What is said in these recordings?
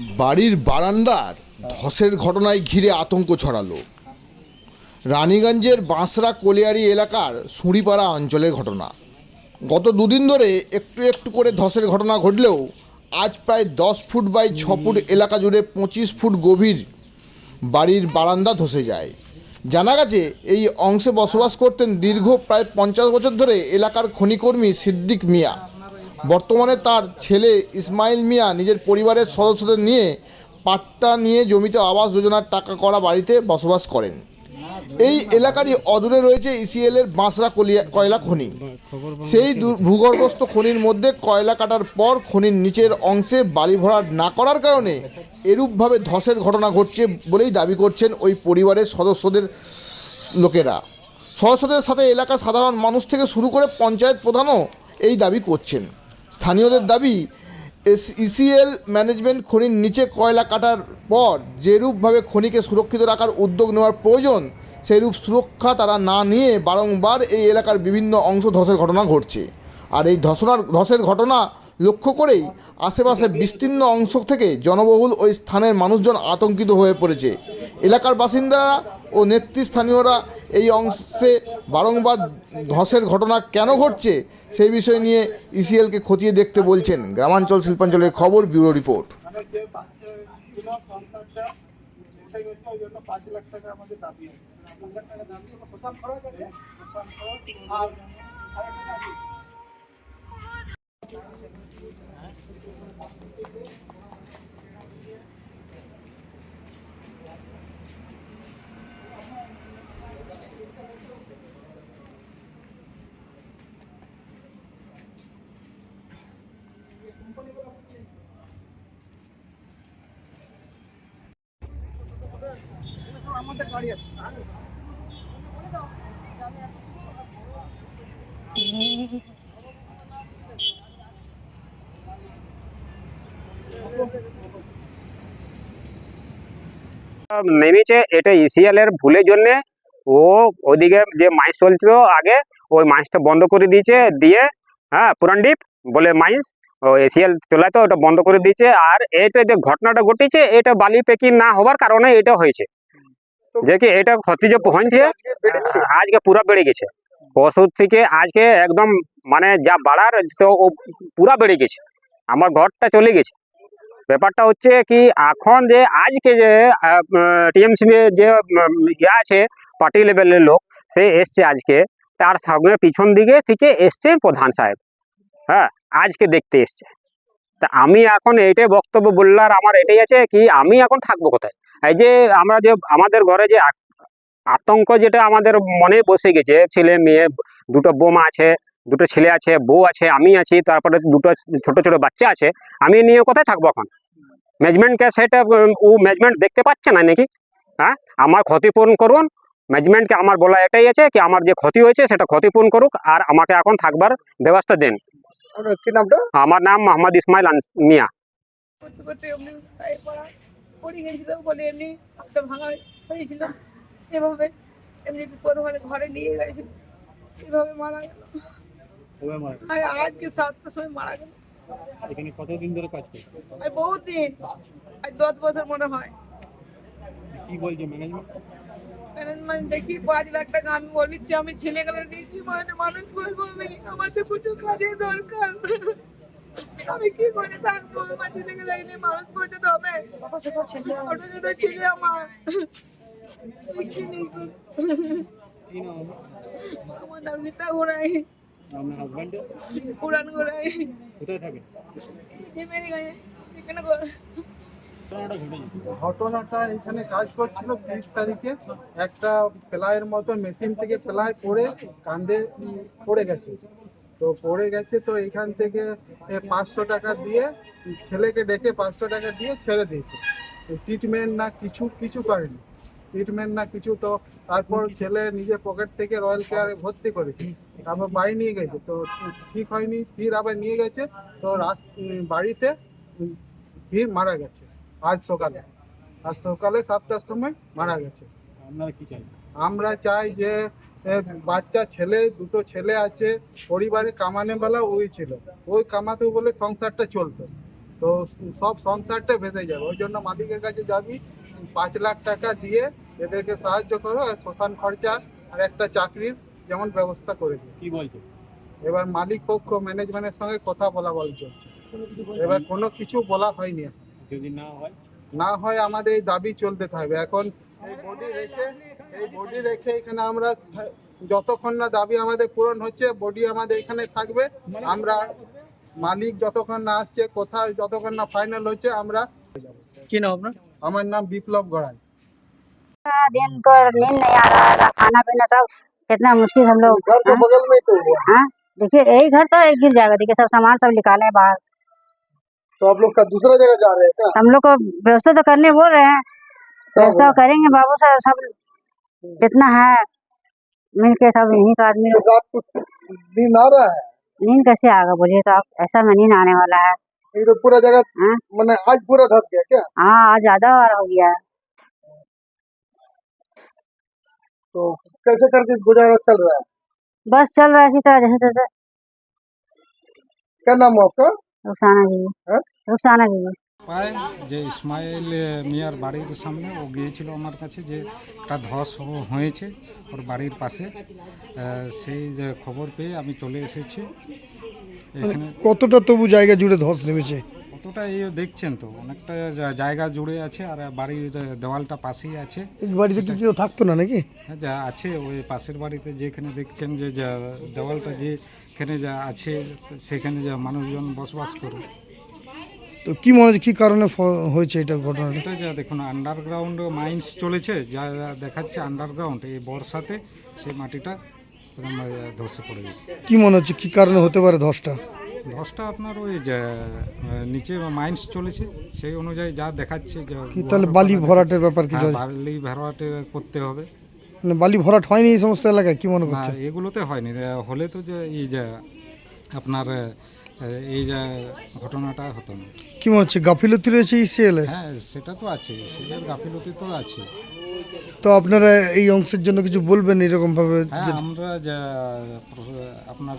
বাড়ির বারান্দার ধসের ঘটনায় ঘিরে আতঙ্ক ছড়ালো। রানীগঞ্জের বাঁশরা কোলিয়ারি এলাকার সুঁড়িপাড়া অঞ্চলের ঘটনা। গত দুদিন ধরে একটু একটু করে ধসের ঘটনা ঘটলেও আজ প্রায় দশ ফুট বাই ছ ফুট এলাকা জুড়ে পঁচিশ ফুট গভীর বাড়ির বারান্দা ধসে যায়। জানা গেছে, এই অংশে বসবাস করতেন দীর্ঘ প্রায় পঞ্চাশ বছর ধরে এলাকার খনিকর্মী সিদ্দিক মিয়া। বর্তমানে তার ছেলে ইসমাইল মিয়া নিজের পরিবারের সদস্যদের নিয়ে পাট্টা নিয়ে জমিতে আবাস যোজনার টাকা করা বাড়িতে বসবাস করেন। এই এলাকারই অদূরে রয়েছে ইসিএল এর বাঁশরা কয়লা খনি। সেই ভূগর্ভস্থ খনির মধ্যে কয়লা কাটার পর খনির নিচের অংশে বালি ভরাট না করার কারণে এরূপভাবে ধসের ঘটনা ঘটছে বলেই দাবি করছেন ওই পরিবারের সদস্যদের লোকেরা। সদস্যদের সাথে এলাকার সাধারণ মানুষ থেকে শুরু করে পঞ্চায়েত প্রধানও এই দাবি করছেন। স্থানীয়দের দাবি, এস ইসিএল ম্যানেজমেন্ট খনির নিচে কয়লা কাটার পর যেরূপভাবে খনিকে সুরক্ষিত রাখার উদ্যোগ নেওয়ার প্রয়োজন, সেইরূপ সুরক্ষা তারা না নিয়ে বারংবার এই এলাকার বিভিন্ন অংশ ধসের ঘটনা ঘটছে। আর এই ধসনার ধসের ঘটনা লক্ষ্য করেই আশেপাশে বিস্তীর্ণ অংশ থেকে জনবহুল ওই স্থানের মানুষজন আতঙ্কিত হয়ে পড়েছে। এলাকার বাসিন্দারা ও নেতৃস্থানীয়রা এই অংশে বারংবার ধসের ঘটনা কেন ঘটছে সেই বিষয় নিয়ে ইসিএলকে খতিয়ে দেখতে বলছেন গ্রামাঞ্চল শিল্পাঞ্চলের খবর ব্যুরো রিপোর্ট। নেমেছে, এটা ইসিএল এর ভুলের জন্য। ও ওদিকে যে মাইন্স চলছিল আগে, ওই মাইন্সটা বন্ধ করে দিয়েছে, দিয়ে হ্যাঁ পুরানডিপ বলে মাইন্স, ও এসিএল চলাতো ওটা বন্ধ করে দিয়েছে। আর এটা যে ঘটনাটা ঘটেছে, এটা বালি পেকি না হওয়ার কারণে এটা হয়েছে। যে কি এটা ক্ষতি যে পৌঁছছে আজকে পুরা বেড়ে গেছে। পরশু থেকে আজকে একদম মানে যা বাড়ার তো পুরা বেড়ে গেছে। আমার ঘরটা চলে গেছে। ব্যাপারটা হচ্ছে কি এখন যে আজকে যে টিএমসি যে ইয়ে আছে পার্টি লেভেলের লোক সে এসছে আজকে। তার সঙ্গে পিছন দিকে থেকে এসছে প্রধান সাহেব। হ্যাঁ আজকে দেখতে এসছে। তা আমি এখন এইটাই বক্তব্য বললার আমার এটাই আছে কি আমি এখন থাকব কোথায়? এই যে আমরা যে আমাদের ঘরে যে আতঙ্ক যেটা আমাদের মনে বসে গেছে ছেলে মেয়ে দুটো বোমা আছে দুটো ছেলে আছে বউ আছে আমি আছি তারপরে দুটো ছোট ছোট বাচ্চা আছে আমি নিয়ে কোথায় থাকব এখন? ম্যানেজমেন্টকে সেটা ও ম্যানেজমেন্ট দেখতে পাচ্ছে না নাকি? হ্যাঁ? আমার ক্ষতিপূরণ করুন ম্যানেজমেন্টকে আমার বলা এটাই আছে কি আমার যে ক্ষতি হয়েছে সেটা ক্ষতিপূরণ করুক আর আমাকে এখন থাকবার ব্যবস্থা দেন। আপনার কি নামটা? আমার নাম মোহাম্মদ ইসমাইল মিয়া। পড়া গেছিল বলে এমনি হাতটা ভাঙা হয়েছিল। এভাবে এমনি বিপদ হলে ঘরে নিয়ে গেছিল। এভাবে মারা গেল। আর আজকে সাতটার সময় মারা গেল। এখানে কতদিন ধরে কাজ করছ? আর বহুত দিন আজ দশ বছর মনে হয়। কি বলছে ম্যানেজমেন্ট ম্যানেজমেন্ট দেখি পাঁচ লাখ টাকা আমি বলেছি আমি ছেলেগুলো দিয়েছি মানে মানুষ করব আমি আমার তো কিছু কাজের দরকার। আমি কি করে থাকব? আমার মানুষ করতে তো হবে। ছোট ছোট ছেলে আমার। নাম গোড়াই। আপনার কোরআন গোড়াই। কোথায় এখানে ঘটনাটা এখানে কাজ করছিল তিরিশ তারিখে। একটা প্লায়ের মতো মেশিন থেকে প্লাই পড়ে কান্দে পড়ে গেছে। তো পড়ে গেছে তো এখান থেকে পাঁচশো টাকা দিয়ে, ছেলেকে ডেকে পাঁচশো টাকা দিয়ে ছেড়ে দিয়েছে। ট্রিটমেন্ট না কিছু কিছু করেনি। ট্রিটমেন্ট না কিছু তো তারপর ছেলে নিজের পকেট থেকে রয়্যাল কেয়ারে ভর্তি করেছে। তারপর বাড়ি নিয়ে গেছে। তো ঠিক হয়নি, ফির আবার নিয়ে গেছে। তো বাড়িতে ফির মারা গেছে। আজ সকালে। আজ সকালে সাতটার সময় মারা গেছে। আপনারা কি চাই আমরা চাই যে বাচ্চা ছেলে দুটো ছেলে আছে পরিবারে কামানে বেলা ওই ছিল। ওই কামাতে বলে সংসারটা চলতো। তো সব সংসারটা ভেসে যাবে। ওই জন্য মালিকের কাছে যাবি পাঁচ লাখ টাকা দিয়ে এদেরকে সাহায্য করো আর শ্মশান খরচা আর একটা চাকরির যেমন ব্যবস্থা করে দিই কি বলছে? এবার মালিক পক্ষ ম্যানেজমেন্টের সঙ্গে কথা বলা বল চলছে এবার কোনো কিছু বলা হয়নি। যদি না হয়? না হয় আমাদের এই দাবি চলতে থাকবে এখন এই বডি রেখে এই বডি রেখে এখানে আমরা থা- যতক্ষণ না দাবি আমাদের পূরণ হচ্ছে বডি আমাদের এখানে থাকবে আমরা মালিক যতক্ষণ না আসছে কোথাও যতক্ষণ না ফাইনাল হচ্ছে আমরা কি নাম আপনার আমার নাম বিপ্লব গড়াই दिन को नींद नहीं आ रहा था खाना पीना सब कितना मुश्किल हम लोग घर के हाँ? बगल में तो हुआ हाँ देखिए यही घर तो एक गिर जाएगा देखिए सब सामान सब निकाले हैं बाहर तो आप लोग का दूसरा जगह जा रहे हैं क्या? हम लोग को व्यवस्था तो करने बोल रहे हैं। व्यवस्था करेंगे बाबू साहब सब जितना है मिल के सब यहीं का आदमी लोग। नींद आ रहा है? नींद कैसे आएगा बोलिए तो आप ऐसा में नींद आने वाला है। ये तो पूरा जगह हाँ? मैंने आज पूरा धस गया क्या? हाँ आज ज़्यादा हो गया। है तो कैसे करके गुजारा चल रहा है? बस चल रहा है इसी तरह जैसे तैसे। क्या नाम है आपका? रुखसाना जी। রুকসানা বিবি পায় যে ইসমাইল মিয়ার বাড়ির সামনে ও গিয়েছিল আমার কাছে যে তার ধস হয়েছে ওর বাড়ির পাশে। সেই খবর পেয়ে আমি চলে এসেছি। মানে এখানে কতটা তবু জায়গা জুড়ে ধস নেমেছে? কতটা এই দেখছেন তো অনেকটা জায়গা জুড়ে আছে আর বাড়ির দেওয়ালটা পাশেই আছে। বাড়িতে কি কেউ থাকতো না নাকি? হ্যাঁ যা আছে ওই পাশের বাড়িতে যেখানে দেখছেন যে দেওয়ালটা যেখানে যা আছে সেখানে যা মানুষজন বসবাস করে। তো কি মনে হচ্ছে কি কারণে হয়েছে এটা ঘটনাটা? যা দেখুন আন্ডারগ্রাউন্ড মাইন্স চলেছে যা দেখাচ্ছে আন্ডারগ্রাউন্ড এই বর্ষাতে সেই মাটিটা ধসে পড়ে গেছে। কি মনে হচ্ছে কি কারণে হতে পারে ধসটা? ধসটা আপনার ওই নিচে মাইন্স চলেছে সেই অনুযায়ী যা দেখাচ্ছে কি তাহলে বালি ভরাটের ব্যাপার কিছু হ্যাঁ? বালি ভরাটে করতে হবে। মানে বালি ভরাট হয়নি এই সমস্ত এলাকায় কি মনে করছে এগুলোতে হয়নি হলে তো যে এই যে আপনার এই যে ঘটনাটা হতো না। কি মনে হচ্ছে গাফিলতি রয়েছে ইসিএল এর? হ্যাঁ সেটা তো আছে সেটার গাফিলতি তো আছে। তো আপনারা এই অংশের জন্য কিছু বলবেন এরকম ভাবে হ্যাঁ আমরা যা আপনার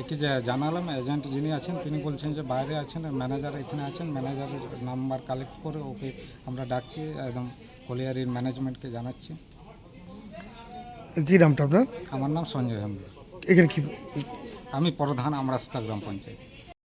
একে যে জানালাম এজেন্ট যিনি আছেন তিনি বলছেন যে বাইরে আছেন ম্যানেজার এখানে আছেন ম্যানেজারের নাম্বার কালেক্ট করে ওকে আমরা ডাকছি একদম কলিয়ারির ম্যানেজমেন্টকে জানাচ্ছি। কি নামটা আপনার? আমার নাম সঞ্জয় হেমব্র এখানে কি? আমি প্রধান আমরাস্তা গ্রাম পঞ্চায়েত।